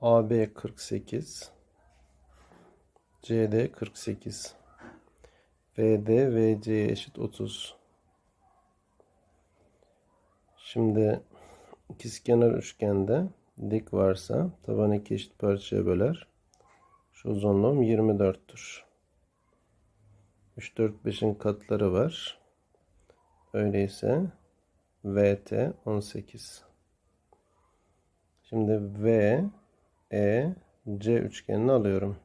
AB 48 CD 48 BD VC'ye eşit 30 Şimdi ikizkenar üçgende dik varsa tabanı iki eşit parçaya böler. Şu uzunluğum 24'tür. 3, 4, 5'in katları var. Öyleyse VT 18. Şimdi V, E, C üçgenini alıyorum.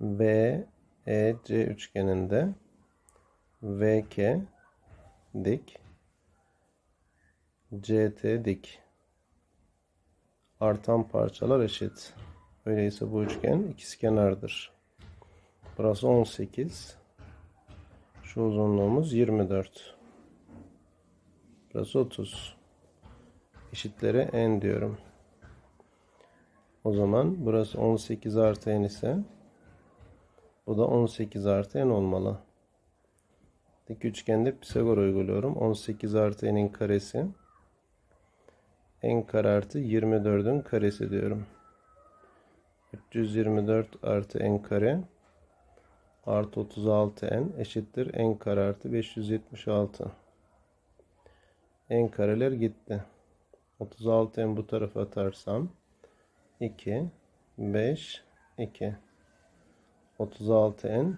V, E, C üçgeninde VK dik, CT dik. Artan parçalar eşit. Öyleyse bu üçgen ikizkenardır. Burası 18. Şu uzunluğumuz 24. Burası 30. Eşitleri n diyorum. O zaman burası 18 artı n ise bu da 18 artı n olmalı. Dik üçgende Pisagor uyguluyorum. 18 artı n'in karesi n kare artı 24'ün karesi diyorum. 324 artı n kare artı 36n eşittir n kare artı 576. n kareler gitti. 36n bu tarafa atarsam 2 5 2 36n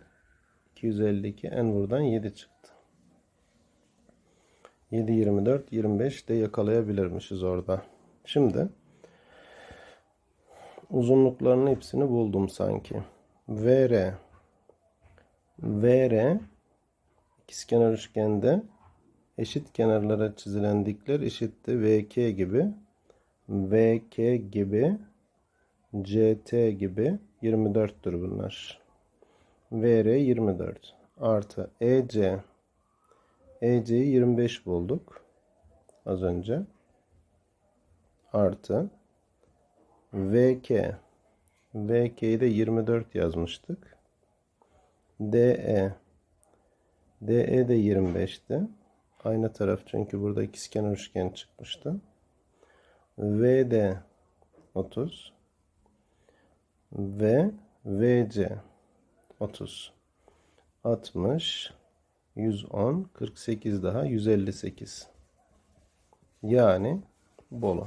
252 n buradan 7 çıktı. 7 24 25 de yakalayabilirmişiz orada. Şimdi uzunluklarının hepsini buldum sanki. VR VR ikizkenar üçgende eşit kenarlara çizilen dikler eşitti VK gibi VK gibi CT gibi 24'tür bunlar. VR 24 artı EC EC'yi 25 bulduk az önce artı VK VK'yi de 24 yazmıştık. DE DE de 25'ti. Aynı taraf çünkü burada ikizkenar üçgen çıkmıştı. VD 30 ve VC 30 60 110 48 daha 158 yani Bolu.